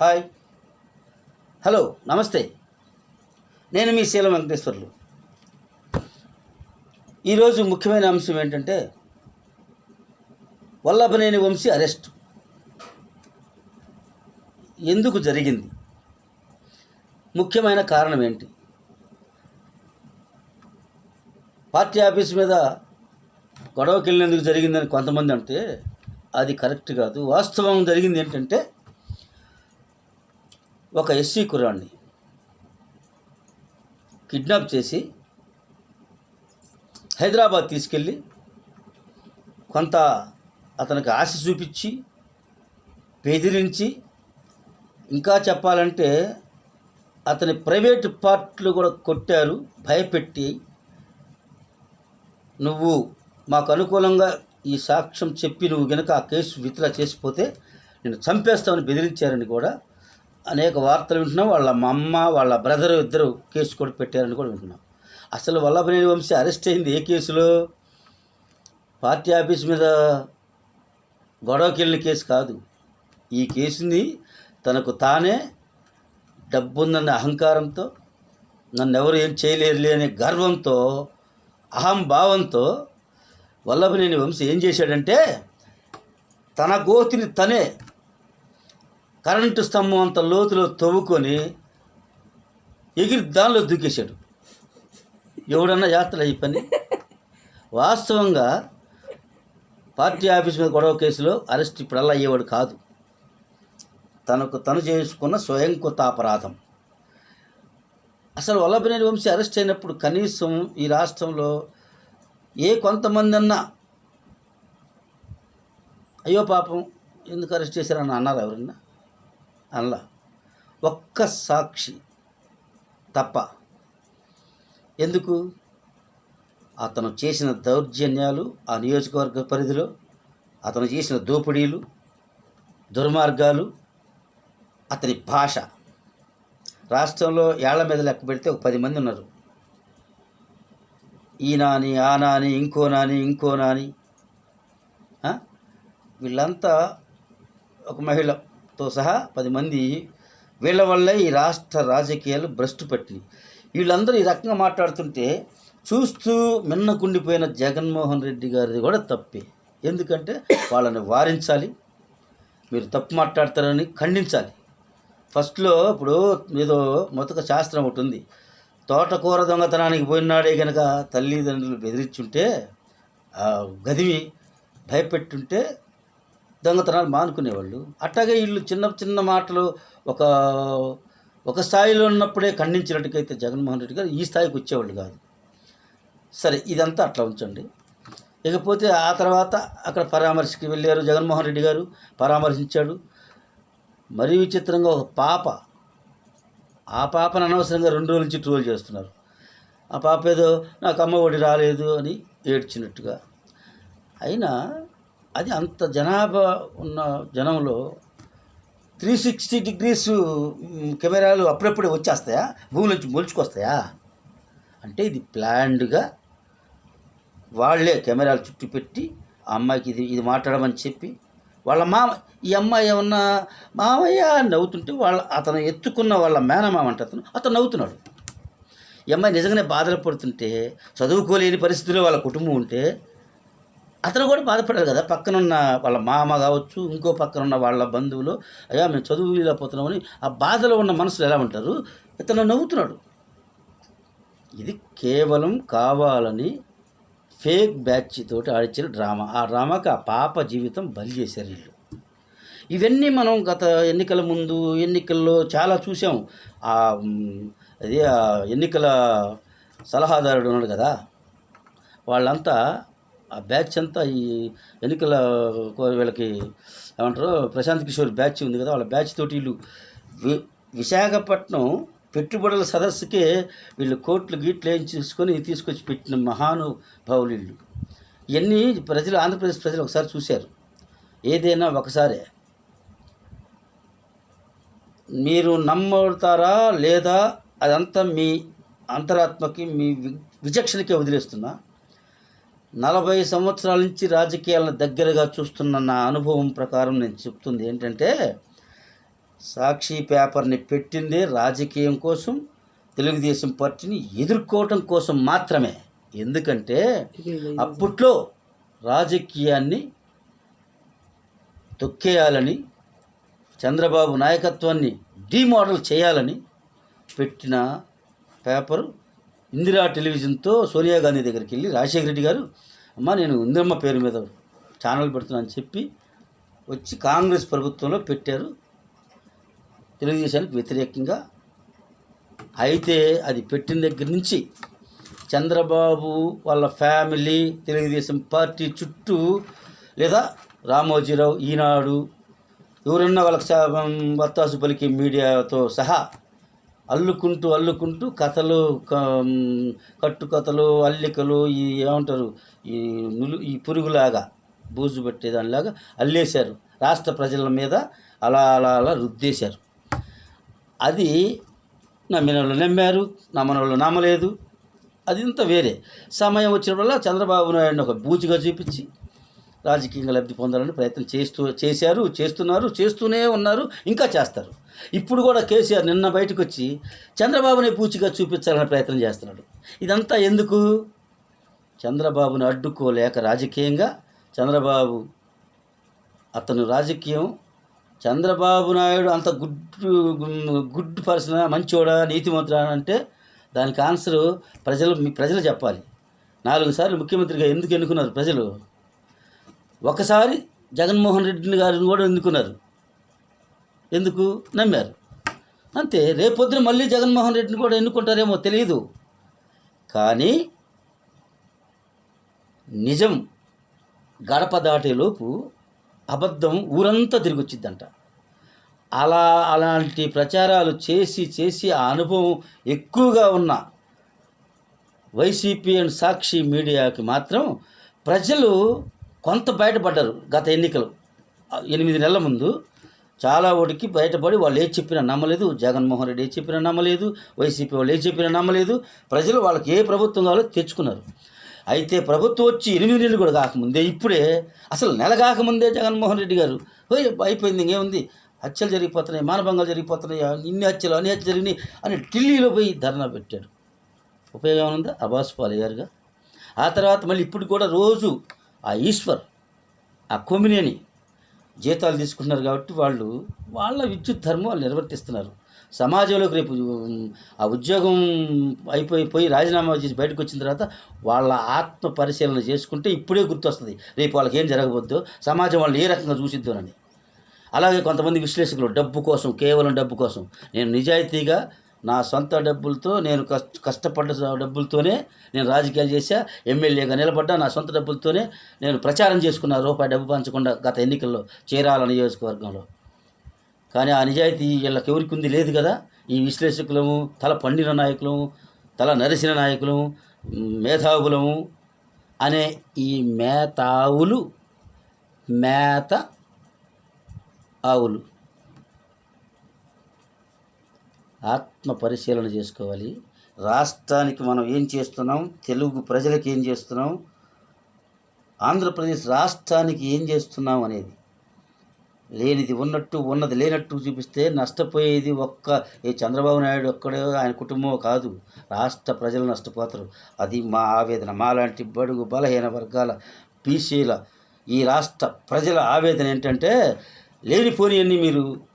Hi. Hello నమస్తే. నేను మీ శీలం వెంకటేశ్వర్లు. ఈరోజు ముఖ్యమైన అంశం ఏంటంటే వల్లభనేని వంశీ అరెస్ట్. ఎందుకు జరిగింది? ముఖ్యమైన కారణం ఏంటి? పార్టీ ఆఫీస్ మీద గొడవకి వెళ్ళినందుకు జరిగిందని కొంతమంది అంటే అది కరెక్ట్ కాదు. వాస్తవం జరిగింది ఏంటంటే ఒక ఎస్సీ కుర్రాన్ని కిడ్నాప్ చేసి హైదరాబాద్ తీసుకెళ్ళి కొంత అతనికి ఆశ చూపించి బెదిరించి ఇంకా చెప్పాలంటే అతని ప్రైవేట్ పార్ట్లు కూడా కొట్టారు భయపెట్టి నువ్వు మాకు అనుకూలంగా ఈ సాక్ష్యం చెప్పి నువ్వు గనక ఆ కేసు విత్డ్రా చేసిపోతే నేను చంపేస్తామని బెదిరించారని కూడా అనేక వార్తలు వింటున్నాం. వాళ్ళ అమ్మ వాళ్ళ బ్రదర్ ఇద్దరు కేసు కూడా పెట్టారని కూడా వింటున్నాం. అసలు వల్లభనేని వంశీ అరెస్ట్ అయింది ఏ కేసులో? పార్టీ ఆఫీస్ మీద గొడవకి వెళ్ళిన కేసు కాదు. ఈ కేసుని తనకు తానే డబ్బుందన్న అహంకారంతో నన్ను ఎవరు ఏం చేయలేరులే అనే గర్వంతో అహంభావంతో వల్లభనేని వంశీ ఏం చేశాడంటే తన గోతిని తనే కరెంటు స్తంభం అంత లోతులో తవ్వుకొని ఎగిరి దానిలో దూకేశాడు. ఎవడన్నా యాత్ర ఈ పని? వాస్తవంగా పార్టీ ఆఫీస్ మీద గొడవ కేసులో అరెస్ట్ ఇప్పుడల్లా అయ్యేవాడు కాదు. తనకు తను చేసుకున్న స్వయంకృత అపరాధం. అసలు వల్లభనేని వంశీ అరెస్ట్ అయినప్పుడు కనీసం ఈ రాష్ట్రంలో ఏ కొంతమంది అన్నా అయ్యో పాపం ఎందుకు అరెస్ట్ చేశారని అన్నారు ఎవరన్నా? అనలా. ఒక్క సాక్షి తప్ప. ఎందుకు? అతను చేసిన దౌర్జన్యాలు ఆ నియోజకవర్గ పరిధిలో అతను చేసిన దోపిడీలు దుర్మార్గాలు అతని భాష. రాష్ట్రంలో ఏళ్ళ మీద లెక్క పెడితే ఒక పది మంది ఉన్నారు. ఈ నాని ఆ నాని ఇంకో నాని ఇంకో నాని. వీళ్ళంతా ఒక మహిళ. తో సహా పది మంది వీళ్ళ వల్లే ఈ రాష్ట్ర రాజకీయాలు భ్రష్టు పట్టినాయి వీళ్ళందరూ ఈ రకంగా మాట్లాడుతుంటే చూస్తూ మిన్నకుండిపోయిన జగన్మోహన్ రెడ్డి గారిది కూడా తప్పే. ఎందుకంటే వాళ్ళని వారించాలి మీరు తప్పు మాట్లాడతారని ఖండించాలి. ఫస్ట్లో ఇప్పుడు ఏదో మొదక శాస్త్రం ఒకటి ఉంది. తోటకూర దొంగతనానికి పోయినాడే కనుక తల్లిదండ్రులు బెదిరించుంటే గదివి భయపెట్టుంటే దొంగతనాలు మానుకునేవాళ్ళు. అట్లాగే వీళ్ళు చిన్న చిన్న మాటలు ఒక ఒక స్థాయిలో ఉన్నప్పుడే ఖండించినట్టుకైతే జగన్మోహన్ రెడ్డి గారు ఈ స్థాయికి వచ్చేవాళ్ళు కాదు. సరే ఇదంతా అట్లా ఉంచండి. ఇకపోతే ఆ తర్వాత అక్కడ పరామర్శకి వెళ్ళారు జగన్మోహన్ రెడ్డి గారు పరామర్శించాడు. మరీ విచిత్రంగా ఒక పాప ఆ పాపను అనవసరంగా రెండు రోజుల నుంచి ట్రోల్ చేస్తున్నారు. ఆ పాప ఏదో నాకు అమ్మ ఒడి రాలేదు అని ఏడ్చినట్టుగా. అయినా అది అంత జనాభా ఉన్న జనంలో త్రీ సిక్స్టీ డిగ్రీస్ కెమెరాలు అప్పుడప్పుడే వచ్చేస్తాయా? భూమి నుంచి మొలుచుకొస్తాయా? అంటే ఇది ప్లాన్డ్గా వాళ్ళే కెమెరాలు చుట్టూ పెట్టి ఆ అమ్మాయికి ఇది ఇది మాట్లాడమని చెప్పి వాళ్ళ మామ ఈ అమ్మాయి ఏమన్నా మామయ్య అని నవ్వుతుంటే వాళ్ళ అతను ఎత్తుకున్న వాళ్ళ మేనమామ అంటే అతను అతను నవ్వుతున్నాడు. ఈ అమ్మాయి నిజంగానే బాధలు పడుతుంటే చదువుకోలేని పరిస్థితిలో వాళ్ళ కుటుంబం ఉంటే అతను కూడా బాధపడారు కదా. పక్కనున్న వాళ్ళ మామ కావచ్చు ఇంకో పక్కన ఉన్న వాళ్ళ బంధువులు అయ్యా మేము చదువు లేకపోతున్నామని ఆ బాధలో ఉన్న మనసులు ఎలా ఉంటారు? ఇతను నవ్వుతున్నాడు. ఇది కేవలం కావాలని ఫేక్ బ్యాచ్ తోటి ఆడిచ్చిన డ్రామా. ఆ డ్రామాకి ఆ పాప జీవితం బలి చేశారు వీళ్ళు. ఇవన్నీ మనం గత ఎన్నికల ముందు ఎన్నికల్లో చాలా చూసాం. ఆ అదే ఎన్నికల సలహాదారుడు ఉన్నాడు కదా. వాళ్ళంతా ఆ బ్యాచ్ అంతా ఈ ఎన్నికల వీళ్ళకి ఏమంటారు ప్రశాంత్ కిషోర్ బ్యాచ్ ఉంది కదా వాళ్ళ బ్యాచ్ తోటి వీళ్ళు వి- విశాఖపట్నం పెట్టుబడుల సదస్సుకే వీళ్ళు కోట్లు గీట్లు ఏం చూసుకొని తీసుకొచ్చి పెట్టిన మహానుభావులు వీళ్ళు. ఇవన్నీ ప్రజలు ఆంధ్రప్రదేశ్ ప్రజలు ఒకసారి చూశారు. ఏదైనా ఒకసారే. మీరు నమ్ముతారా లేదా అదంతా మీ అంతరాత్మకి మీ వి- విచక్షణకే వదిలేస్తున్నా. నలభై సంవత్సరాల నుంచి రాజకీయాలను దగ్గరగా చూస్తున్న నా అనుభవం ప్రకారం నేను చెప్తుంది ఏంటంటే సాక్షి పేపర్ని పెట్టింది రాజకీయం కోసం తెలుగుదేశం పార్టీని ఎదుర్కోవటం కోసం మాత్రమే. ఎందుకంటే అప్పట్లో రాజకీయాన్ని తొక్కేయాలని చంద్రబాబు నాయకత్వాన్ని డీమోడల్ చేయాలని పెట్టిన పేపరు ఇందిరా టెలివిజన్తో సోనియా గాంధీ దగ్గరికి వెళ్ళి రాజశేఖర రెడ్డి గారు అమ్మ నేను ఇందిరమ్మ పేరు మీద ఛానల్ పెడుతున్నాను అని చెప్పి వచ్చి కాంగ్రెస్ ప్రభుత్వంలో పెట్టారు. తెలుగుదేశానికి వ్యతిరేకంగా అయితే అది పెట్టిన దగ్గర నుంచి చంద్రబాబు వాళ్ళ ఫ్యామిలీ తెలుగుదేశం పార్టీ చుట్టూ లేదా రామోజీరావు ఈనాడు ఎవరన్నా వాళ్ళకి వత్తాసు పలికి మీడియాతో సహా అల్లుకుంటూ అల్లుకుంటూ కథలు కట్టుకథలు అల్లికలు ఈ ఏమంటారు ఈ నులు ఈ పురుగులాగా బూజు పెట్టేదానిలాగా అల్లేశారు. రాష్ట్ర ప్రజల మీద అలా అలా అలా రుద్దేశారు. అది నమ్మిన వాళ్ళు నమ్మారు నమ్మని వాళ్ళు నమ్మలేదు. అది ఇంత వేరే. సమయం వచ్చినప్పుడల్లా చంద్రబాబు నాయుడుని ఒక బూచిగా చూపించి రాజకీయంగా లబ్ధి పొందాలని ప్రయత్నం చేస్తూ చేశారు చేస్తున్నారు చేస్తూనే ఉన్నారు ఇంకా చేస్తారు. ఇప్పుడు కూడా కేసీఆర్ నిన్న బయటకు వచ్చి చంద్రబాబుని పూచిగా చూపించాలనే ప్రయత్నం చేస్తున్నాడు. ఇదంతా ఎందుకు? చంద్రబాబుని అడ్డుకోలేక రాజకీయంగా చంద్రబాబు అతను రాజకీయం చంద్రబాబు నాయుడు అంత గుడ్ గుడ్ పర్సన్ మంచోడా నీతిమంతుడా అంటే దానికి ఆన్సర్ ప్రజలు మీ ప్రజలు చెప్పాలి. నాలుగు సార్లు ముఖ్యమంత్రిగా ఎందుకు ఎన్నుకున్నారు ప్రజలు? ఒకసారి జగన్మోహన్ రెడ్డిని గారిని కూడా ఎన్నుకున్నారు. ఎందుకు? నమ్మారు. అంతే రేపొద్దున మళ్ళీ జగన్మోహన్ రెడ్డిని కూడా ఎన్నుకుంటారేమో తెలియదు కానీ నిజం గడప దాటేలోపు అబద్ధం ఊరంతా తిరిగొచ్చిద్దంట. అలా అలాంటి ప్రచారాలు చేసి చేసి ఆ అనుభవం ఎక్కువగా ఉన్న వైసీపీ అండ్ సాక్షి మీడియాకి మాత్రం ప్రజలు కొంత బయటపడ్డారు గత ఎన్నికలు. ఎనిమిది నెలల ముందు చాలా ఓటికి బయటపడి వాళ్ళు ఏ చెప్పినా నమ్మలేదు జగన్మోహన్ రెడ్డి ఏ చెప్పినా నమ్మలేదు వైసీపీ వాళ్ళు ఏ చెప్పినా నమ్మలేదు. ప్రజలు వాళ్ళకి ఏ ప్రభుత్వం కావాలో తెచ్చుకున్నారు. అయితే ప్రభుత్వం వచ్చి ఎనిమిది నెలలు కూడా కాకముందే ఇప్పుడే అసలు నెల కాకముందే జగన్మోహన్ రెడ్డి గారు "ఓయ్, అయిపోయింది ఇంకేముంది? హత్యలు జరిగిపోతున్నాయి మానభంగాలు జరిగిపోతున్నాయి ఇన్ని హత్యలు అన్ని హత్యలు జరిగినాయి అని ఢిల్లీలో పోయి ధర్నా పెట్టాడు. ఉపయోగం ఏముందా? అబాస్ పాలయ్యారుగా ఆ తర్వాత మళ్ళీ ఇప్పుడు కూడా రోజు ఆ ఈశ్వర్ ఆ కొమినేని జీతాలు తీసుకుంటున్నారు కాబట్టి వాళ్ళు వాళ్ళ విద్యుత్ ధర్మం వాళ్ళు నిర్వర్తిస్తున్నారు. సమాజంలోకి రేపు ఆ ఉద్యోగం అయిపోయి పోయి రాజీనామా చేసి బయటకు వచ్చిన తర్వాత వాళ్ళ ఆత్మ పరిశీలన చేసుకుంటే ఇప్పుడే గుర్తొస్తుంది. రేపు వాళ్ళకి ఏం జరగబోద్దో సమాజం వాళ్ళు ఏ రకంగా చూసిద్దోనని అలాగే కొంతమంది విశ్లేషకులు డబ్బు కోసం కేవలం డబ్బు కోసం. నేను నిజాయితీగా నా సొంత డబ్బులతో నేను కష్ట కష్టపడ్డ డబ్బులతోనే నేను రాజకీయాలు చేశా ఎమ్మెల్యేగా నిలబడ్డా నా సొంత డబ్బులతోనే నేను ప్రచారం చేసుకున్న రూపాయి డబ్బు పంచకుండా గత ఎన్నికల్లో చేరాల నియోజకవర్గంలో. కానీ ఆ నిజాయితీ వీళ్ళకి ఎవరికి ఉంది లేదు కదా. ఈ విశ్లేషకులము తల పండిన నాయకులము తల నరిసిన నాయకులము మేధావులము అనే ఈ మేతావులు మేత ఆవులు. ఆత్మ పరిశీలన చేసుకోవాలి. రాష్ట్రానికి మనం ఏం చేస్తున్నాం? తెలుగు ప్రజలకు ఏం చేస్తున్నాం? ఆంధ్రప్రదేశ్ రాష్ట్రానికి ఏం చేస్తున్నాం అనేది. లేనిది ఉన్నట్టు ఉన్నది లేనట్టు చూపిస్తే నష్టపోయేది ఒక్క ఏ చంద్రబాబు నాయుడు ఒక్కడే ఆయన కుటుంబం కాదు. రాష్ట్ర ప్రజలు నష్టపోతారు. అది మా ఆవేదన. మాలాంటి బడుగు బలహీన వర్గాల బీసీల ఈ రాష్ట్ర ప్రజల ఆవేదన ఏంటంటే లేనిపోని మీరు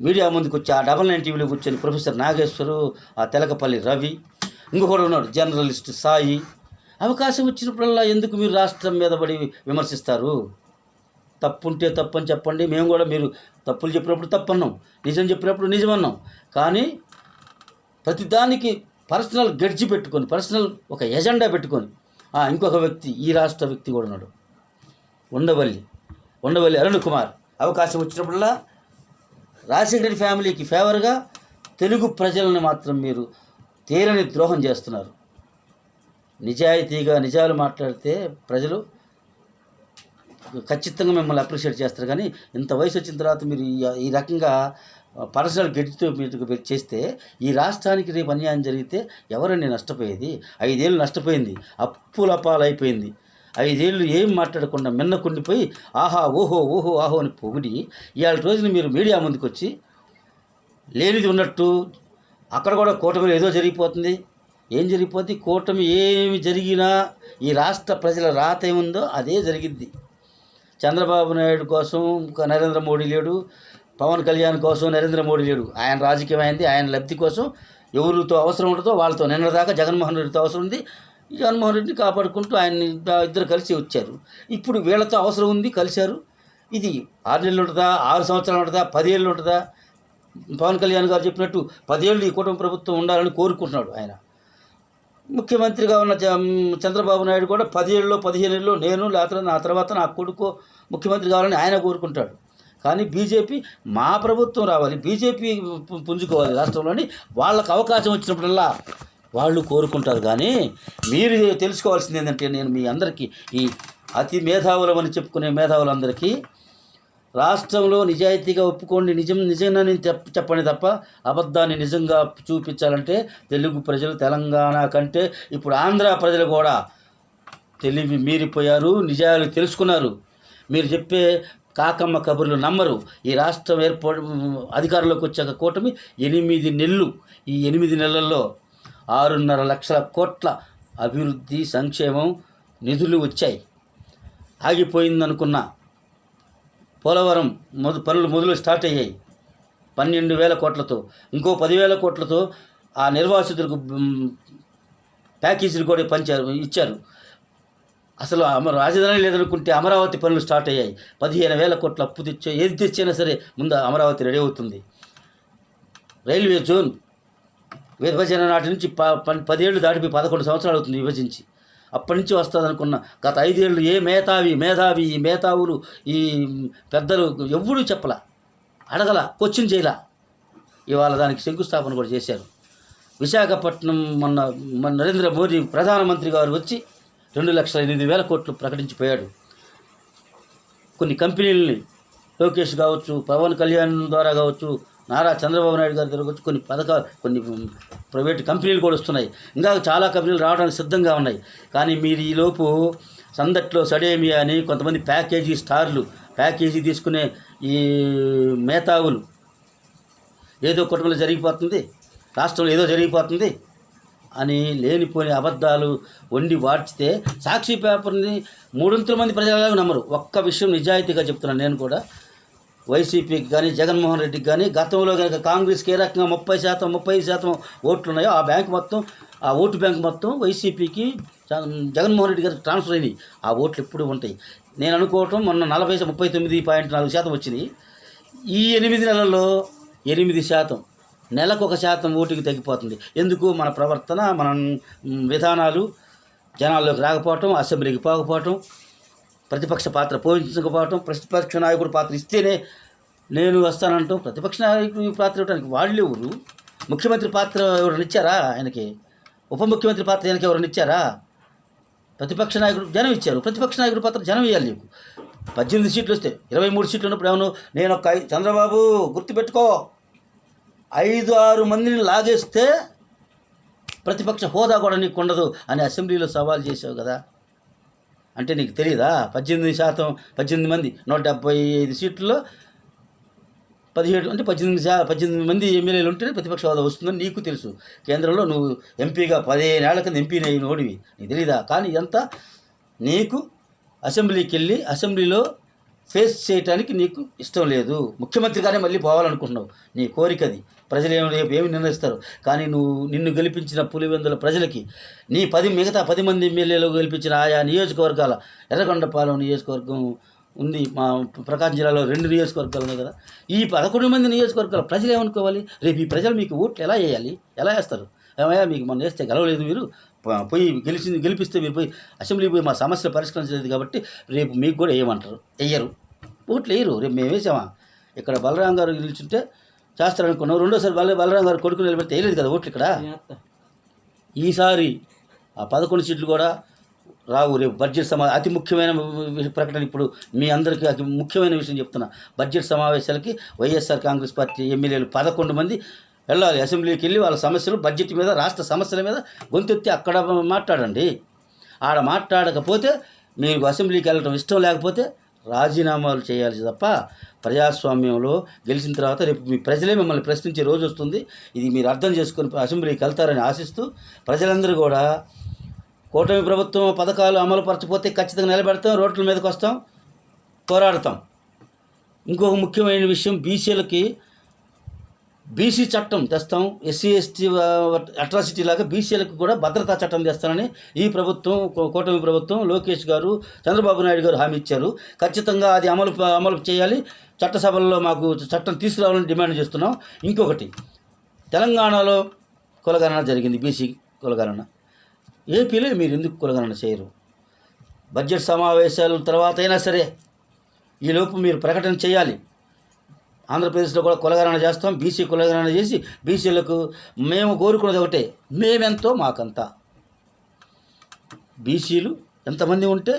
మీడియా ముందుకు వచ్చి ఆ డబల్ నైన్ టీవీలో కూర్చొని ప్రొఫెసర్ నాగేశ్వరు ఆ తెలకపల్లి రవి ఇంకొకడు ఉన్నాడు జర్నలిస్ట్ సాయి. అవకాశం వచ్చినప్పుడల్లా ఎందుకు మీరు రాష్ట్రం మీద పడి విమర్శిస్తారు? తప్పుంటే తప్పని చెప్పండి. మేము కూడా మీరు తప్పులు చెప్పినప్పుడు తప్పు అన్నాం నిజం చెప్పినప్పుడు నిజం అన్నాం కానీ ప్రతిదానికి పర్సనల్ గడ్జి పెట్టుకొని పర్సనల్ ఒక ఎజెండా పెట్టుకొని ఆ, ఇంకొక వ్యక్తి ఈ రాష్ట్ర వ్యక్తి కూడా ఉన్నాడు. ఉండవల్లి ఉండవల్లి అరుణ్ కుమార్. అవకాశం వచ్చినప్పుడల్లా రాజశేఖర ఫ్యామిలీకి ఫేవర్గా తెలుగు ప్రజలను మాత్రం మీరు తీరని ద్రోహం చేస్తున్నారు. నిజాయితీగా నిజాలు మాట్లాడితే ప్రజలు ఖచ్చితంగా మిమ్మల్ని అప్రిషియేట్ చేస్తారు. కానీ ఇంత వయసు వచ్చిన తర్వాత మీరు ఈ- ఈ రకంగా పర్సనల్ గెడ్జితో మీరు చేస్తే ఈ రాష్ట్రానికి రేపు అన్యాయం జరిగితే ఎవరండి నష్టపోయేది? ఐదేళ్ళు నష్టపోయింది. అప్పుల పాలైపోయింది. ఐదేళ్ళు ఏం మాట్లాడకుండా మిన్న కుండిపోయి ఆహా ఓహో ఓహో ఆహో అని పొగిడి ఇవాళ రోజున మీరు మీడియా ముందుకు వచ్చి లేనిది ఉన్నట్టు అక్కడ కూడా కూటమిలో ఏదో జరిగిపోతుంది. ఏం జరిగిపోతుంది కూటమి ఏమి జరిగినా ఈ రాష్ట్ర ప్రజల రాత ఏముందో అదే జరిగిద్ది. చంద్రబాబు నాయుడు కోసం ఇంకా నరేంద్ర మోడీ లేడు పవన్ కళ్యాణ్ కోసం నరేంద్ర మోడీ లేడు. ఆయన రాజకీయం అయింది ఆయన లబ్ధి కోసం ఎవరితో అవసరం ఉండదో వాళ్ళతో నిన్నదాకా జగన్మోహన్ రెడ్డితో అవసరం ఉంది జగన్మోహన్ రెడ్డిని కాపాడుకుంటూ ఆయన్ని ఇద్దరు కలిసి వచ్చారు. ఇప్పుడు వీళ్ళతో అవసరం ఉంది కలిశారు. ఇది ఆరు నెలలు ఉంటుందా ఆరు సంవత్సరాలు ఉంటుందా పదేళ్ళు ఉంటుందా? పవన్ కళ్యాణ్ గారు చెప్పినట్టు పదేళ్ళు ఈ కుటుంబ ప్రభుత్వం ఉండాలని కోరుకుంటున్నాడు ఆయన. ముఖ్యమంత్రిగా ఉన్న చంద్రబాబు నాయుడు కూడా పదిహేళ్ళలో పదిహేను ఏళ్ళు నేను లేకపోతే నా తర్వాత నా కొడుకు ముఖ్యమంత్రి కావాలని ఆయన కోరుకుంటాడు. కానీ బీజేపీ మా ప్రభుత్వం రావాలి బీజేపీ పుంజుకోవాలి రాష్ట్రంలోని వాళ్ళకు అవకాశం వచ్చినప్పుడల్లా వాళ్ళు కోరుకుంటారు. కానీ మీరు తెలుసుకోవాల్సింది ఏంటంటే నేను మీ అందరికీ ఈ అతి మేధావులమని చెప్పుకునే మేధావులందరికీ రాష్ట్రంలో నిజాయితీగా ఒప్పుకోండి. నిజం నిజంగానే చెప్ప చెప్పండి తప్ప అబద్ధాన్ని నిజంగా చూపించాలంటే తెలుగు ప్రజలు తెలంగాణ కంటే ఇప్పుడు ఆంధ్ర ప్రజలు కూడా తెలివి మీరిపోయారు నిజాలు తెలుసుకున్నారు. మీరు చెప్పే కాకమ్మ కబుర్లు నమ్మరు. ఈ రాష్ట్రం ఏర్పడి అధికారంలోకి వచ్చాక కూటమి ఎనిమిది నెలలు ఈ ఎనిమిది నెలల్లో ఆరున్నర లక్షల కోట్ల అభివృద్ధి సంక్షేమం నిధులు వచ్చాయి. ఆగిపోయిందనుకున్న పోలవరం మొద పనులు మొదలు స్టార్ట్ అయ్యాయి. పన్నెండు వేల కోట్లతో ఇంకో పదివేల కోట్లతో ఆ నిర్వాసితులకు ప్యాకేజీలు కూడా పంచారు ఇచ్చారు. అసలు అమ రాజధాని లేదనుకుంటే అమరావతి పనులు స్టార్ట్ అయ్యాయి. పదిహేను వేల కోట్ల అప్పు తెచ్చా ఏది తెచ్చినా సరే ముందు అమరావతి రెడీ అవుతుంది. రైల్వే జోన్ విభజన నాటి నుంచి ప పదేళ్ళు దాటిపోయి పదకొండు సంవత్సరాలు అవుతుంది విభజించి. అప్పటి నుంచి వస్తుంది అనుకున్న గత ఐదేళ్ళు ఏ మేధావి మేధావి ఈ మేధావులు ఈ పెద్దలు ఎవ్వరూ చెప్పలా. అడగల క్వశ్చన్ చేయలా. ఇవాళ దానికి శంకుస్థాపన కూడా చేశారు. విశాఖపట్నం మొన్న మన నరేంద్ర మోదీ ప్రధానమంత్రి గారు వచ్చి రెండు లక్షల ఎనిమిది వేల కోట్లు ప్రకటించిపోయాడు. కొన్ని కంపెనీలని లోకేష్ కావచ్చు పవన్ కళ్యాణ్ ద్వారా కావచ్చు నారా చంద్రబాబు నాయుడు గారి దగ్గర వచ్చి కొన్ని పథకాలు కొన్ని ప్రైవేట్ కంపెనీలు కూడా వస్తున్నాయి. ఇంకా చాలా కంపెనీలు రావడానికి సిద్ధంగా ఉన్నాయి. కానీ మీరు ఈలోపు సందట్లో సడేమియా అని కొంతమంది ప్యాకేజీ స్టార్లు ప్యాకేజీ తీసుకునే ఈ మేధావులు ఏదో కుటుంబంలో జరిగిపోతుంది రాష్ట్రంలో ఏదో జరిగిపోతుంది అని లేనిపోని అబద్ధాలు వండి వాడితే సాక్షి పేపర్ని మూడొంతుల మంది ప్రజలకు నమ్మరు. ఒక్క విషయం నిజాయితీగా చెప్తున్నాను నేను కూడా. వైసీపీకి కానీ జగన్మోహన్ రెడ్డికి కానీ గతంలో కనుక కాంగ్రెస్కి ఏ రకంగా ముప్పై శాతం ముప్పై శాతం ఓట్లు ఉన్నాయో ఆ బ్యాంక్ మొత్తం ఆ ఓటు బ్యాంక్ మొత్తం వైసీపీకి జగన్మోహన్ రెడ్డి గారికి ట్రాన్స్ఫర్ అయినాయి. ఆ ఓట్లు ఎప్పుడు ఉంటాయి. నేను అనుకోవటం మొన్న నలభై ముప్పై తొమ్మిది పాయింట్ నాలుగు శాతం వచ్చినాయి. ఈ ఎనిమిది నెలల్లో ఎనిమిది శాతం నెలకు ఒక శాతం ఓటుకి తగ్గిపోతుంది. ఎందుకు? మన ప్రవర్తన మన విధానాలు జనాల్లోకి రాకపోవటం అసెంబ్లీకి పోకపోవటం ప్రతిపక్ష పాత్ర పోషించకపోవటం ప్రతిపక్ష నాయకుడు పాత్ర ఇస్తేనే నేను వస్తానంటాం ప్రతిపక్ష నాయకుడి పాత్ర ఇవ్వడానికి వాళ్ళు ఎవరు? ముఖ్యమంత్రి పాత్ర ఎవరైనా ఇచ్చారా ఆయనకి? ఉప ముఖ్యమంత్రి పాత్ర ఆయనకి ఎవరైనా ఇచ్చారా? ప్రతిపక్ష నాయకుడు జనం ఇచ్చారు. ప్రతిపక్ష నాయకుడి పాత్ర జనం ఇవ్వాలి నీకు. పద్దెనిమిది సీట్లు వస్తే ఇరవై మూడు సీట్లు ఉన్నప్పుడు ఏమను? నేను ఒక చంద్రబాబు గుర్తుపెట్టుకో. ఐదు ఆరు మందిని లాగేస్తే ప్రతిపక్ష హోదా కూడా నీకు ఉండదు అని అసెంబ్లీలో సవాల్ చేసావు కదా. అంటే నీకు తెలియదా పద్దెనిమిది శాతం పద్దెనిమిది మంది నూట డెబ్బై ఐదు సీట్లలో పదిహేడు అంటే పద్దెనిమిది శా పద్దెనిమిది మంది ఎమ్మెల్యేలు ఉంటేనే ప్రతిపక్ష హోదా వస్తుందని నీకు తెలుసు. కేంద్రంలో నువ్వు ఎంపీగా పదిహేనేళ్ళ కింద ఎంపీని అయిన ఓడివి. నీకు తెలీదా? కానీ ఇదంతా నీకు అసెంబ్లీకి వెళ్ళి అసెంబ్లీలో ఫేస్ చేయడానికి నీకు ఇష్టం లేదు. ముఖ్యమంత్రిగానే మళ్ళీ పోవాలనుకుంటున్నావు. నీ కోరిక అది ప్రజలు ఏమి రేపు ఏమి నిర్ణయిస్తారు? కానీ నువ్వు నిన్ను గెలిపించిన పులివెందుల ప్రజలకి నీ పది మిగతా పది మంది ఎమ్మెల్యేలు గెలిపించిన ఆయా నియోజకవర్గాల ఎర్రగొండపాలెం నియోజకవర్గం ఉంది. మా ప్రకాశం జిల్లాలో రెండు నియోజకవర్గాలు ఉన్నాయి కదా. ఈ పదకొండు మంది నియోజకవర్గాల ప్రజలు ఏమనుకోవాలి? రేపు ఈ ప్రజలు మీకు ఓట్లు ఎలా వేయాలి? ఎలా వేస్తారు? ఏమయ్యా మీకు మొన్న వేస్తే గెలవలేదు మీరు. పోయి గెలిచింది గెలిపిస్తే మీరు పోయి అసెంబ్లీ పోయి మా సమస్యలు పరిష్కరించలేదు కాబట్టి రేపు మీకు కూడా వేయమంటారు వేయరు ఓట్లు వేయరు రేపు మేము వేసామా? ఇక్కడ బలరాం గారు నిల్చుంటే చేస్తారనుకున్నాం రెండోసారి బల బలరాం గారు కొడుకు నిలబెడితే వేయలేదు కదా ఓట్లు ఇక్కడ? ఈసారి ఆ పదకొండు సీట్లు కూడా రావు. రేపు బడ్జెట్ సమా అతి ముఖ్యమైన ప్రకటన ఇప్పుడు మీ అందరికీ అతి ముఖ్యమైన విషయం చెప్తున్నా. బడ్జెట్ సమావేశాలకి వైఎస్ఆర్ కాంగ్రెస్ పార్టీ ఎమ్మెల్యేలు పదకొండు మంది వెళ్ళాలి. అసెంబ్లీకి వెళ్ళి వాళ్ళ సమస్యలు బడ్జెట్ మీద రాష్ట్ర సమస్యల మీద గొంతెత్తి అక్కడ మాట్లాడండి. ఆడ మాట్లాడకపోతే మీకు అసెంబ్లీకి వెళ్ళడం ఇష్టం లేకపోతే రాజీనామాలు చేయాలి తప్ప ప్రజాస్వామ్యంలో గెలిచిన తర్వాత రేపు మీ ప్రజలే మిమ్మల్ని ప్రశ్నించే రోజు వస్తుంది. ఇది మీరు అర్థం చేసుకుని అసెంబ్లీకి వెళ్తారని ఆశిస్తూ ప్రజలందరూ కూడా కూటమి ప్రభుత్వం పథకాలు అమలు పరచపోతే ఖచ్చితంగా నిలబెడతాం రోడ్ల మీదకి వస్తాం పోరాడతాం. ఇంకొక ముఖ్యమైన విషయం బీసీలకి బీసీ చట్టం తెస్తాం ఎస్సీ ఎస్టీ అట్రాసిటీ లాగా బీసీలకు కూడా భద్రతా చట్టం తెస్తానని ఈ ప్రభుత్వం కూటమి ప్రభుత్వం లోకేష్ గారు చంద్రబాబు నాయుడు గారు హామీ ఇచ్చారు. ఖచ్చితంగా అది అమలు అమలు చేయాలి. చట్టసభల్లో మాకు చట్టం తీసుకురావాలని డిమాండ్ చేస్తున్నాం. ఇంకొకటి తెలంగాణలో కులగణన జరిగింది బీసీ కులగణన. ఏపీలో మీరు ఎందుకు కులగణన చేయరు? బడ్జెట్ సమావేశాల తర్వాత అయినా సరే ఈలోపు మీరు ప్రకటన చేయాలి. ఆంధ్రప్రదేశ్లో కూడా కులగణన చేస్తాం బీసీ కులగణన చేసి బీసీలకు మేము కోరుకున్నది ఒకటే మేమెంతో మాకంత. బీసీలు ఎంతమంది ఉంటే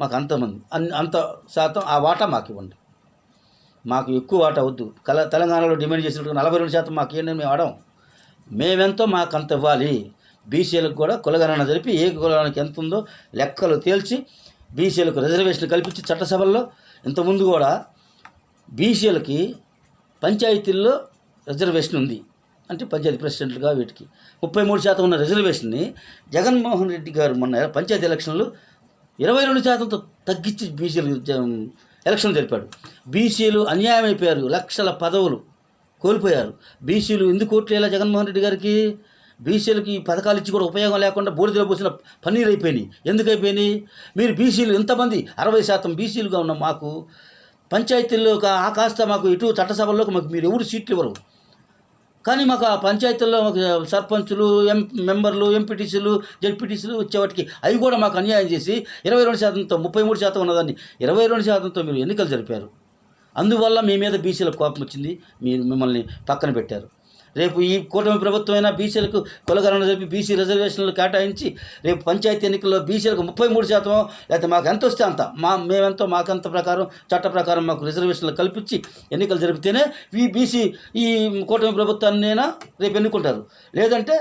మాకు అంతమంది అన్ అంత శాతం ఆ వాటా మాకు ఇవ్వండి. మాకు ఎక్కువ వాటా వద్దు. కల తెలంగాణలో డిమాండ్ చేసినట్టు నలభై రెండు శాతం మాకు ఏంటని మేము ఆడం. మేమెంతో మాకు అంత ఇవ్వాలి. బీసీలకు కూడా కులగణన జరిపి ఏ కులానికి ఎంత ఉందో లెక్కలు తేల్చి బీసీలకు రిజర్వేషన్ కల్పించి చట్టసభల్లో ఇంతకుముందు కూడా బీసీలకి పంచాయతీల్లో రిజర్వేషన్ ఉంది అంటే పంచాయతీ ప్రెసిడెంట్లుగా వీటికి. ముప్పై మూడు శాతం ఉన్న రిజర్వేషన్ని జగన్మోహన్ రెడ్డి గారు మొన్న పంచాయతీ ఎలక్షన్లు ఇరవై రెండు శాతంతో తగ్గించి బీసీలు ఎలక్షన్ జరిపాడు. బీసీలు అన్యాయం అయిపోయారు లక్షల పదవులు కోల్పోయారు. బీసీలు ఎందుకు ఓట్లేలా జగన్మోహన్ రెడ్డి గారికి? బీసీలకి పథకాలు ఇచ్చి కూడా ఉపయోగం లేకుండా బూడిదలో పోసిన పన్నీరు అయిపోయినాయి ఎందుకు అయిపోయినాయి మీరు బీసీలు ఎంతమంది? అరవై శాతం బీసీలుగా ఉన్న మాకు పంచాయతీల్లో కా- ఆ కాస్త మాకు ఇటు చట్టసభల్లో మాకు మీరు ఎవరు సీట్లు ఇవ్వరు. కానీ మాకు ఆ పంచాయతీల్లో మాకు సర్పంచులు ఎం మెంబర్లు ఎంపీటీసీలు జడ్పీటీసీలు వచ్చేవాటికి అవి కూడా మాకు అన్యాయం చేసి ఇరవై రెండు శాతంతో ముప్పై మూడు శాతం ఉన్నదాన్ని ఇరవై రెండు శాతంతో మీరు ఎన్నికలు జరిపారు. అందువల్ల మీ మీద బీసీల కోపం వచ్చింది. మీరు మిమ్మల్ని పక్కన పెట్టారు. రేపు ఈ కూటమి ప్రభుత్వం అయినా బీసీలకు కులగరణ జరిపి బీసీ రిజర్వేషన్లు కేటాయించి రేపు పంచాయతీ ఎన్నికల్లో బీసీలకు ముప్పై మూడు శాతం లేకపోతే మాకు ఎంత వస్తే అంత. మా మేమెంతో మాకంత ప్రకారం చట్ట ప్రకారం మాకు రిజర్వేషన్లు కల్పించి ఎన్నికలు జరిపితేనే ఈ బీసీ ఈ కూటమి ప్రభుత్వాన్నైనా రేపు ఎన్నుకుంటారు. లేదంటే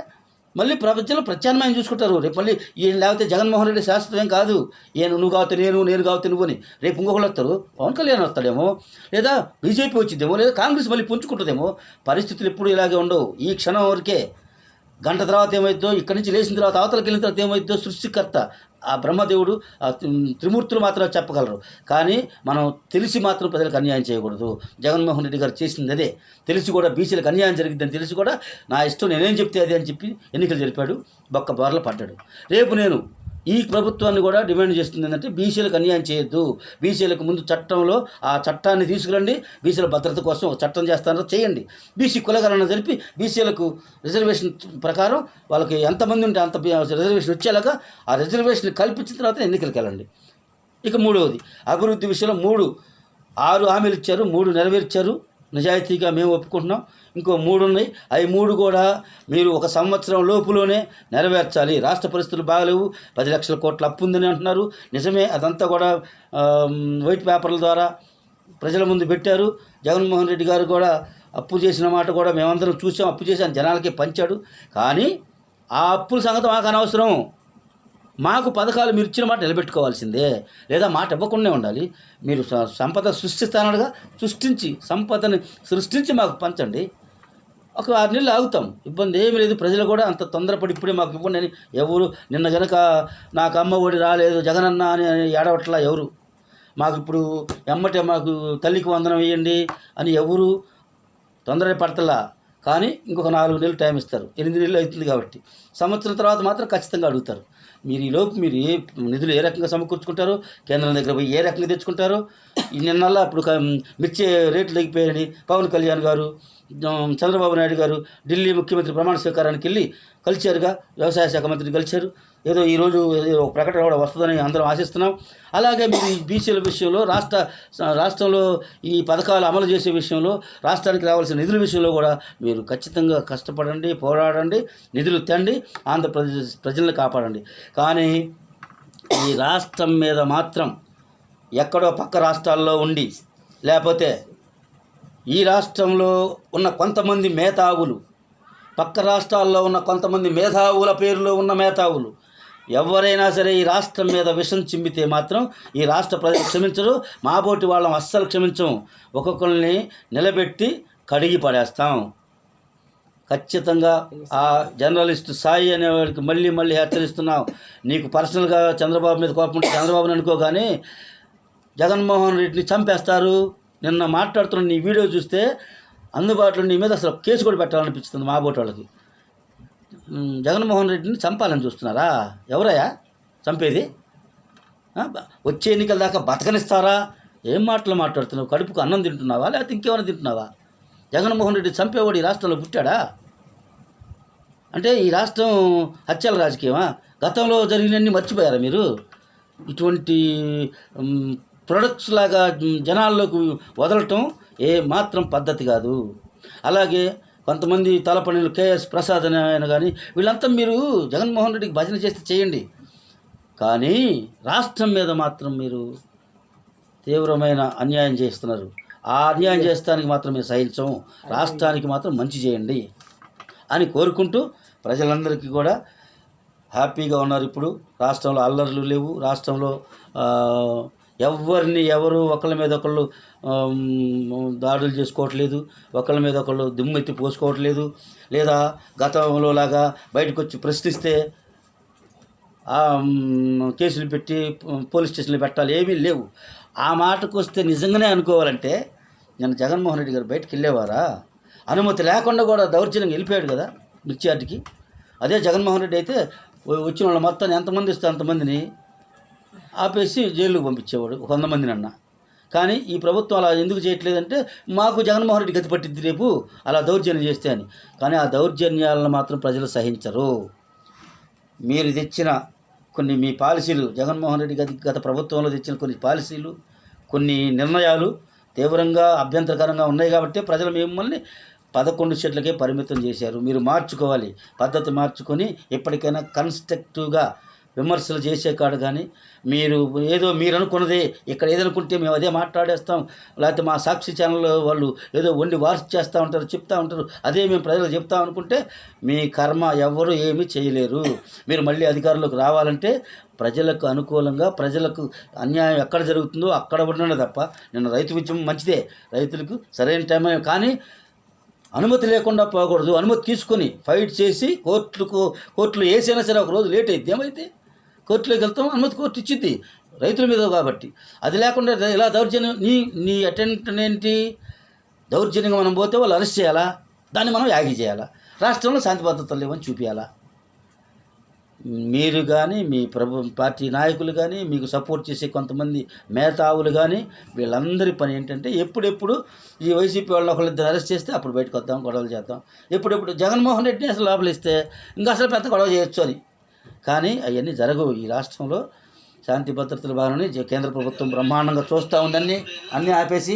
మళ్ళీ ప్రపంచంలో ప్రత్యామ్నాయం చూసుకుంటారు. రేపు మళ్ళీ ఈయన లేకపోతే జగన్మోహన్ రెడ్డి శాశ్వతం కాదు. ఈయన నువ్వు కావచ్చు నేను నేను కావచ్చు నువ్వు అని రేపు ఇంకొకళ్ళు వస్తారు. పవన్ కళ్యాణ్ వస్తాడేమో లేదా బీజేపీ వచ్చిందేమో లేదా కాంగ్రెస్ మళ్ళీ పుంజుకుంటుందేమో పరిస్థితులు ఎప్పుడు ఇలాగే ఉండవు. ఈ క్షణం వరకే గంట తర్వాత ఏమైద్దో ఇక్కడి నుంచి లేచిన తర్వాత అవతలకి వెళ్ళిన తర్వాత ఏమైద్దో సృష్టికర్త ఆ బ్రహ్మదేవుడు ఆ త్రి- త్రిమూర్తులు మాత్రం చెప్పగలరు. కానీ మనం తెలిసి మాత్రం ప్రజలకు అన్యాయం చేయకూడదు. జగన్మోహన్ రెడ్డి గారు చేసింది అదే. తెలిసి కూడా బీసీలకు అన్యాయం జరిగిందని తెలిసి కూడా నా ఇష్టం నేనేం చెప్తే అదే అని చెప్పి ఎన్నికలు జరిపాడు. బొక్క బార్ల పడ్డాడు. రేపు నేను ఈ ప్రభుత్వాన్ని కూడా డిమాండ్ చేస్తుంది ఏంటంటే బీసీలకు అన్యాయం చేయొద్దు. బీసీలకు ముందు చట్టంలో ఆ చట్టాన్ని తీసుకురండి. బీసీల భద్రత కోసం ఒక చట్టం చేస్తారో చేయండి. బీసీ కులగణన జరిపి బీసీలకు రిజర్వేషన్ ప్రకారం వాళ్ళకి ఎంతమంది ఉంటే అంత రిజర్వేషన్ వచ్చేలాగా ఆ రిజర్వేషన్ కల్పించిన తర్వాత ఎన్నికలకు వెళ్ళండి. ఇక మూడవది అభివృద్ధి విషయంలో మూడు ఆరు హామీలు ఇచ్చారు మూడు నెరవేర్చారు. నిజాయితీగా మేము ఒప్పుకుంటున్నాం. ఇంకో మూడు ఉన్నాయి అవి మూడు కూడా మీరు ఒక సంవత్సరం లోపులోనే నెరవేర్చాలి. రాష్ట్ర పరిస్థితులు బాగలేవు. పది లక్షల కోట్ల అప్పు ఉందని అంటున్నారు. నిజమే అదంతా కూడా వైట్ పేపర్ల ద్వారా ప్రజల ముందు పెట్టారు. జగన్మోహన్ రెడ్డి గారు కూడా అప్పు చేసిన మాట కూడా మేమందరం చూసాం. అప్పు చేసాం జనాలకి పంచాడు. కానీ ఆ అప్పుల సంగతి మాకు అనవసరం. మాకు పథకాలు మీరు ఇచ్చిన మాట నిలబెట్టుకోవాల్సిందే. లేదా మాట ఇవ్వకుండా ఉండాలి. మీరు సంపద సృష్టిస్తానడుగా సృష్టించి సంపదని సృష్టించి మాకు పంచండి. ఒక ఆరు నెలలు ఆగుతాం. ఇబ్బంది ఏమీ లేదు. ప్రజలు కూడా అంత తొందరపడి ఇప్పుడే మాకు ఇవ్వండి అని ఎవరు నిన్న గనక నాకు అమ్మ ఒడి రాలేదు జగనన్న అని ఏడవట్లా ఎవరు? మాకు ఇప్పుడు ఎమ్మటే మాకు తల్లికి వందనం వేయండి అని ఎవరు తొందర పడతలా. కానీ ఇంకొక నాలుగు నెలలు టైం ఇస్తారు. ఎనిమిది నెలలు అవుతుంది కాబట్టి. సంవత్సరం తర్వాత మాత్రం ఖచ్చితంగా అడుగుతారు. మీరు ఈ లోపు మీరు ఏ నిధులు ఏ రకంగా సమకూర్చుకుంటారో కేంద్రం దగ్గర పోయి ఏ రకంగా తెచ్చుకుంటారో నిన్నల్లా ఇప్పుడు మిర్చి రేట్లు తగ్గిపోయాయని పవన్ కళ్యాణ్ గారు చంద్రబాబు నాయుడు గారు ఢిల్లీ ముఖ్యమంత్రి ప్రమాణ స్వీకారానికి వెళ్ళి కలిశారుగా వ్యవసాయ శాఖ మంత్రిని కలిశారు. ఏదో ఈరోజు ఏదో ఒక ప్రకటన కూడా వస్తుందని అందరం ఆశిస్తున్నాం. అలాగే మీరు ఈ బీసీల విషయంలో రాష్ట్ర రాష్ట్రంలో ఈ పథకాలు అమలు చేసే విషయంలో రాష్ట్రానికి రావాల్సిన నిధుల విషయంలో కూడా మీరు ఖచ్చితంగా కష్టపడండి పోరాడండి నిధులు తెండి ఆంధ్రప్రదేశ్ ప్రజల్ని కాపాడండి. కానీ ఈ రాష్ట్రం మీద మాత్రం ఎక్కడో పక్క రాష్ట్రాల్లో ఉండి లేకపోతే ఈ రాష్ట్రంలో ఉన్న కొంతమంది మేధావులు పక్క రాష్ట్రాల్లో ఉన్న కొంతమంది మేధావుల పేరులో ఉన్న మేధావులు ఎవరైనా సరే ఈ రాష్ట్రం మీద విషం చిమ్మితే మాత్రం ఈ రాష్ట్ర ప్రజలు క్షమించరు. మాబోటి వాళ్ళం అస్సలు క్షమించం. ఒక్కొక్కరిని నిలబెట్టి కడిగి పడేస్తాం. ఖచ్చితంగా ఆ జర్నలిస్ట్ సాయి అనేవాడికి మళ్ళీ మళ్ళీ హెచ్చరిస్తున్నాం. నీకు పర్సనల్గా చంద్రబాబు మీద కోపం ఉంటే చంద్రబాబుని అనుకో కానీ జగన్మోహన్ రెడ్డిని చంపేస్తారు. నిన్న మాట్లాడుతున్న నీ వీడియో చూస్తే అందుబాటులో నీ మీద అసలు కేసు కూడా పెట్టాలనిపిస్తుంది మా బోటి వాళ్ళకి. జగన్మోహన్ రెడ్డిని చంపాలని చూస్తున్నారా? ఎవరయ్యా? చంపేది? వచ్చే ఎన్నికల దాకా బతకనిస్తారా? ఏం మాటలు మాట్లాడుతున్నావు? కడుపుకు అన్నం తింటున్నావా? లేకపోతే ఇంకేమైనా తింటున్నావా? జగన్మోహన్ రెడ్డి చంపేవాడు ఈ రాష్ట్రంలో పుట్టాడా? అంటే ఈ రాష్ట్రం హత్యల రాజకీయమా? గతంలో జరిగినన్ని మర్చిపోయారా మీరు? ఇటువంటి ప్రొడక్ట్స్ లాగా జనాల్లోకి వదలటం ఏ మాత్రం పద్ధతి కాదు. అలాగే కొంతమంది తలపల్లిలు కేఎస్ ప్రసాద్ అని ఆయన కానీ వీళ్ళంతా మీరు జగన్మోహన్ రెడ్డికి భజన చేస్తే చేయండి. కానీ రాష్ట్రం మీద మాత్రం మీరు తీవ్రమైన అన్యాయం చేస్తున్నారు. ఆ అన్యాయం చేస్తానికి మాత్రం మేము సహించము రాష్ట్రానికి మాత్రం మంచి చేయండి అని కోరుకుంటూ ప్రజలందరికీ కూడా హ్యాపీగా ఉన్నారు ఇప్పుడు. రాష్ట్రంలో అల్లర్లు లేవు. రాష్ట్రంలో ఎవరిని ఎవరు ఒకళ్ళ మీద ఒకళ్ళు దాడులు చేసుకోవట్లేదు ఒకళ్ళ మీద ఒకళ్ళు దుమ్మెత్తి పోసుకోవట్లేదు లేదా గతంలో లాగా బయటకు వచ్చి ప్రశ్నిస్తే కేసులు పెట్టి పోలీస్ స్టేషన్లో పెట్టాలి ఏమీ లేవు. ఆ మాటకు వస్తే నిజంగానే అనుకోవాలంటే నేను జగన్మోహన్ రెడ్డి గారు బయటకు వెళ్ళేవారా? అనుమతి లేకుండా కూడా దౌర్జన్యం వెళ్ళిపోయాడు కదా మిర్చి అదే జగన్మోహన్ రెడ్డి అయితే వచ్చిన వాళ్ళు మొత్తాన్ని ఎంతమంది ఇస్తే అంతమందిని ఆపేసి జైలుకు పంపించేవాడు కొంతమంది నన్న కానీ ఈ ప్రభుత్వం అలా ఎందుకు చేయట్లేదంటే మాకు జగన్మోహన్ రెడ్డి గతి పట్టింది రేపు అలా దౌర్జన్యం చేస్తే అని. కానీ ఆ దౌర్జన్యాలను మాత్రం ప్రజలు సహించరు. మీరు తెచ్చిన కొన్ని మీ పాలసీలు జగన్మోహన్ రెడ్డి గత గత ప్రభుత్వంలో తెచ్చిన కొన్ని పాలసీలు కొన్ని నిర్ణయాలు తీవ్రంగా అభ్యంతరకరంగా ఉన్నాయి కాబట్టి ప్రజలు మిమ్మల్ని పదకొండు సెట్లకే పరిమితం చేశారు. మీరు మార్చుకోవాలి పద్ధతి మార్చుకొని ఎప్పటికైనా కన్స్ట్రక్టివ్గా విమర్శలు చేసే కాడు కానీ మీరు ఏదో మీరు అనుకున్నదే ఇక్కడ ఏదనుకుంటే మేము అదే మాట్లాడేస్తాం. లేకపోతే మా సాక్షి ఛానల్ వాళ్ళు ఏదో వండి వార్స్ చేస్తూ ఉంటారు చెప్తా ఉంటారు అదే మేము ప్రజలు చెప్తాం అనుకుంటే మీ కర్మ ఎవ్వరూ ఏమీ చేయలేరు. మీరు మళ్ళీ అధికారంలోకి రావాలంటే ప్రజలకు అనుకూలంగా ప్రజలకు అన్యాయం ఎక్కడ జరుగుతుందో అక్కడ ఉండడం తప్ప నిన్న రైతు ఉద్యమం మంచిదే రైతులకు సరైన టైం కానీ అనుమతి లేకుండా పోకూడదు. అనుమతి తీసుకొని ఫైట్ చేసి కోర్టులకు కోర్టులు వేసైనా సరే ఒక రోజు లేట్ అయితే ఏమైతే? కోర్టులోకి వెళ్తాం అనుమతి కోర్టు ఇచ్చింది రైతుల మీద కాబట్టి. అది లేకుండా ఇలా దౌర్జన్యం నీ నీ అటెంప్ట్ ఏంటి? దౌర్జన్యంగా మనం పోతే వాళ్ళు అరెస్ట్ చేయాలా? దాన్ని మనం యాగి చేయాలా? రాష్ట్రంలో శాంతి భద్రతలు లేవని చూపించాలా మీరు కానీ మీ ప్రభు పార్టీ నాయకులు కానీ మీకు సపోర్ట్ చేసే కొంతమంది మేధావులు కానీ వీళ్ళందరి పని ఏంటంటే ఎప్పుడెప్పుడు ఈ వైసీపీ వాళ్ళు ఒకళ్ళిద్దరు అరెస్ట్ చేస్తే అప్పుడు బయటకు వద్దాం గొడవలు చేద్దాం. ఎప్పుడెప్పుడు జగన్మోహన్ రెడ్డిని అసలు లోపలిస్తే ఇంకా అసలు పెద్ద గొడవ చేయొచ్చు అని. కానీ అవన్నీ జరగవు. ఈ రాష్ట్రంలో శాంతి భద్రతలు బాగానే కేంద్ర ప్రభుత్వం బ్రహ్మాండంగా చూస్తూ ఉందని అన్నీ ఆపేసి